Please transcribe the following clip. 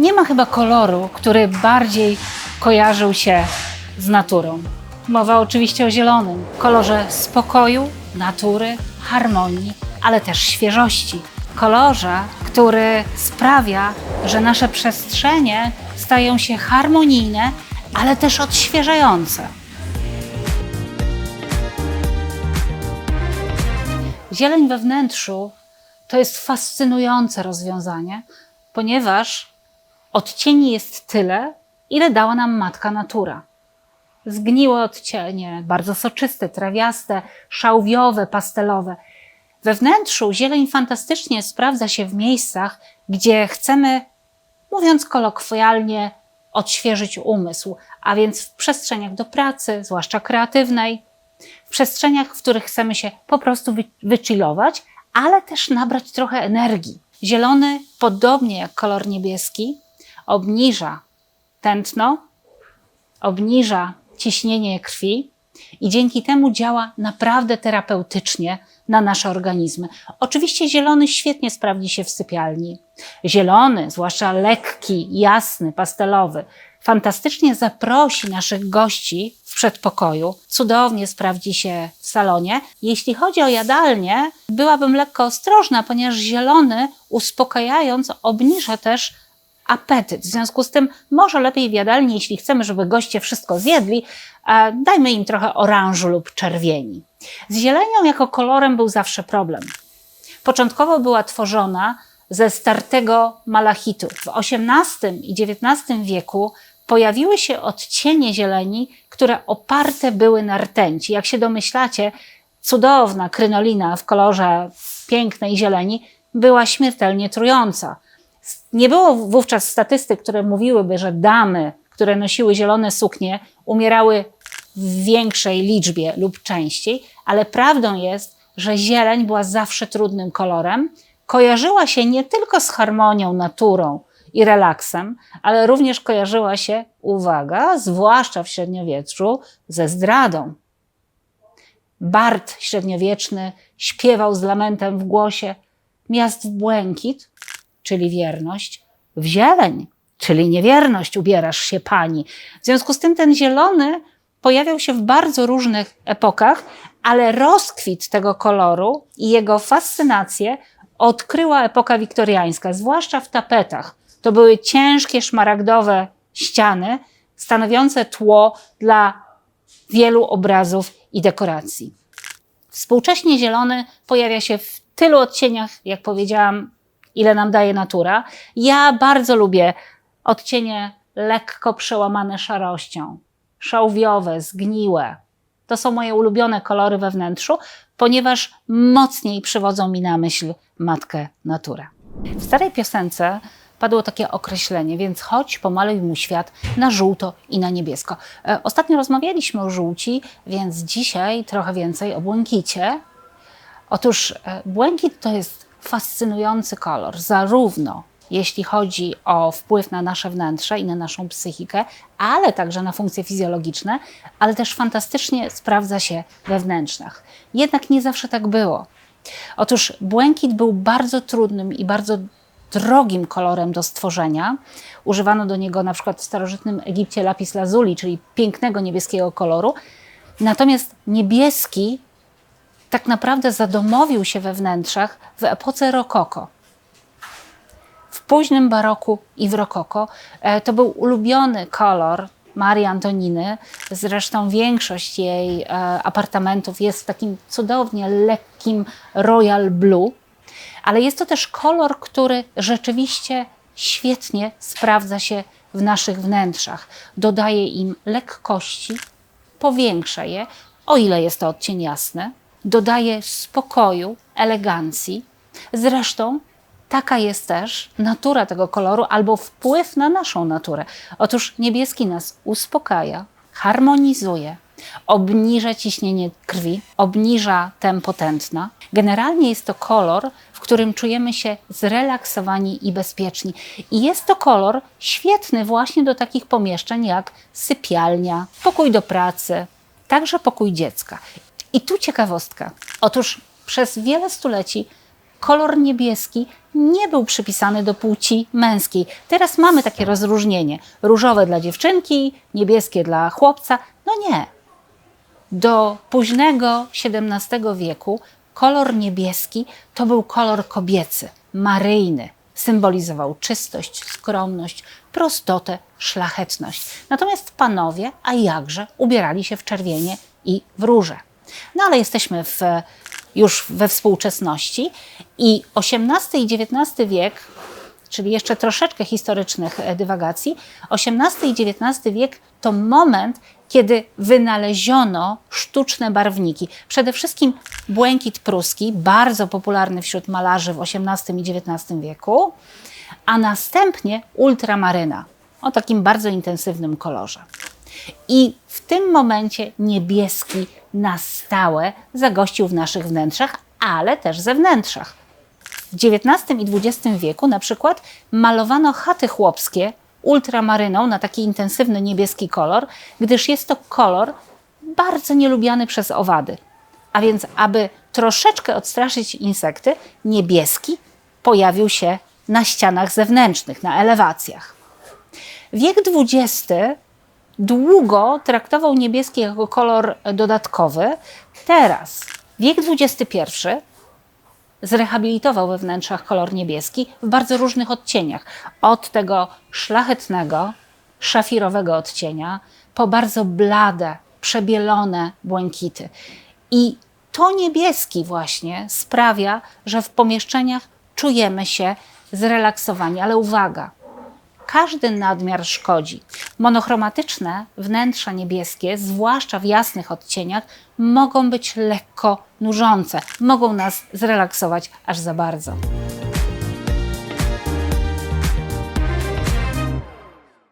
Nie ma chyba koloru, który bardziej kojarzył się z naturą. Mowa oczywiście o zielonym, kolorze spokoju, natury, harmonii, ale też świeżości. Kolorze, który sprawia, że nasze przestrzenie stają się harmonijne, ale też odświeżające. Zieleń we wnętrzu to jest fascynujące rozwiązanie, ponieważ odcieni jest tyle, ile dała nam matka natura. Zgniłe odcienie, bardzo soczyste, trawiaste, szałwiowe, pastelowe. We wnętrzu zieleń fantastycznie sprawdza się w miejscach, gdzie chcemy, mówiąc kolokwialnie, odświeżyć umysł, a więc w przestrzeniach do pracy, zwłaszcza kreatywnej, w przestrzeniach, w których chcemy się po prostu wy- wychillować, ale też nabrać trochę energii. Zielony, podobnie jak kolor niebieski, obniża tętno, obniża ciśnienie krwi i dzięki temu działa naprawdę terapeutycznie na nasze organizmy. Oczywiście zielony świetnie sprawdzi się w sypialni. Zielony, zwłaszcza lekki, jasny, pastelowy, fantastycznie zaprosi naszych gości w przedpokoju. Cudownie sprawdzi się w salonie. Jeśli chodzi o jadalnię, byłabym lekko ostrożna, ponieważ zielony, uspokajając, obniża też apetyt. W związku z tym może lepiej w jadalni, jeśli chcemy, żeby goście wszystko zjedli, dajmy im trochę oranżu lub czerwieni. Z zielenią jako kolorem był zawsze problem. Początkowo była tworzona ze startego malachitu. W XVIII i XIX wieku pojawiły się odcienie zieleni, które oparte były na rtęci. Jak się domyślacie, cudowna krynolina w kolorze pięknej zieleni była śmiertelnie trująca. Nie było wówczas statystyk, które mówiłyby, że damy, które nosiły zielone suknie, umierały w większej liczbie lub częściej, ale prawdą jest, że zieleń była zawsze trudnym kolorem. Kojarzyła się nie tylko z harmonią, naturą i relaksem, ale również kojarzyła się, uwaga, zwłaszcza w średniowieczu, ze zdradą. Bart średniowieczny śpiewał z lamentem w głosie: Miast błękit, czyli wierność, w zieleń, czyli niewierność ubierasz się pani. W związku z tym ten zielony pojawiał się w bardzo różnych epokach, ale rozkwit tego koloru i jego fascynację odkryła epoka wiktoriańska, zwłaszcza w tapetach. To były ciężkie, szmaragdowe ściany, stanowiące tło dla wielu obrazów i dekoracji. Współcześnie zielony pojawia się w tylu odcieniach, jak powiedziałam, ile nam daje natura. Ja bardzo lubię odcienie lekko przełamane szarością, szałwiowe, zgniłe. To są moje ulubione kolory we wnętrzu, ponieważ mocniej przywodzą mi na myśl matkę naturę. W starej piosence padło takie określenie, więc chodź, pomaluj mu świat na żółto i na niebiesko. E, Ostatnio rozmawialiśmy o żółci, więc dzisiaj trochę więcej o błękicie. Otóż e, błękit to jest fascynujący kolor, zarówno jeśli chodzi o wpływ na nasze wnętrze i na naszą psychikę, ale także na funkcje fizjologiczne, ale też fantastycznie sprawdza się we wnętrzach. Jednak nie zawsze tak było. Otóż błękit był bardzo trudnym i bardzo drogim kolorem do stworzenia. Używano do niego na przykład w starożytnym Egipcie lapis lazuli, czyli pięknego niebieskiego koloru. Natomiast niebieski tak naprawdę zadomowił się we wnętrzach w epoce rokoko. W późnym baroku i w rokoko e, to był ulubiony kolor Marii Antoniny. Zresztą większość jej e, apartamentów jest w takim cudownie lekkim royal blue, ale jest to też kolor, który rzeczywiście świetnie sprawdza się w naszych wnętrzach. Dodaje im lekkości, powiększa je, o ile jest to odcień jasny, dodaje spokoju, elegancji. Zresztą taka jest też natura tego koloru albo wpływ na naszą naturę. Otóż niebieski nas uspokaja, harmonizuje, obniża ciśnienie krwi, obniża tempo tętna. Generalnie jest to kolor, w którym czujemy się zrelaksowani i bezpieczni. I jest to kolor świetny właśnie do takich pomieszczeń jak sypialnia, pokój do pracy, także pokój dziecka. I tu ciekawostka. Otóż przez wiele stuleci kolor niebieski nie był przypisany do płci męskiej. Teraz mamy takie rozróżnienie: różowe dla dziewczynki, niebieskie dla chłopca. No nie. Do późnego XVII wieku kolor niebieski to był kolor kobiecy, maryjny. Symbolizował czystość, skromność, prostotę, szlachetność. Natomiast panowie, a jakże, ubierali się w czerwienie i w róże. No ale jesteśmy w, już we współczesności i XVIII i XIX wiek, czyli jeszcze troszeczkę historycznych e, dywagacji, XVIII i XIX wiek to moment, kiedy wynaleziono sztuczne barwniki. Przede wszystkim błękit pruski, bardzo popularny wśród malarzy w XVIII i XIX wieku, a następnie ultramaryna o takim bardzo intensywnym kolorze. I w tym momencie niebieski na stałe zagościł w naszych wnętrzach, ale też zewnętrzach. W XIX i XX wieku na przykład malowano chaty chłopskie ultramaryną na taki intensywny niebieski kolor, gdyż jest to kolor bardzo nielubiany przez owady. A więc, aby troszeczkę odstraszyć insekty, niebieski pojawił się na ścianach zewnętrznych, na elewacjach. Wiek XX długo traktował niebieski jako kolor dodatkowy. Teraz wiek XXI zrehabilitował we wnętrzach kolor niebieski w bardzo różnych odcieniach. Od tego szlachetnego, szafirowego odcienia, po bardzo blade, przebielone błękity. I to niebieski właśnie sprawia, że w pomieszczeniach czujemy się zrelaksowani. Ale uwaga, każdy nadmiar szkodzi. Monochromatyczne wnętrza niebieskie, zwłaszcza w jasnych odcieniach, mogą być lekko nużące, mogą nas zrelaksować aż za bardzo.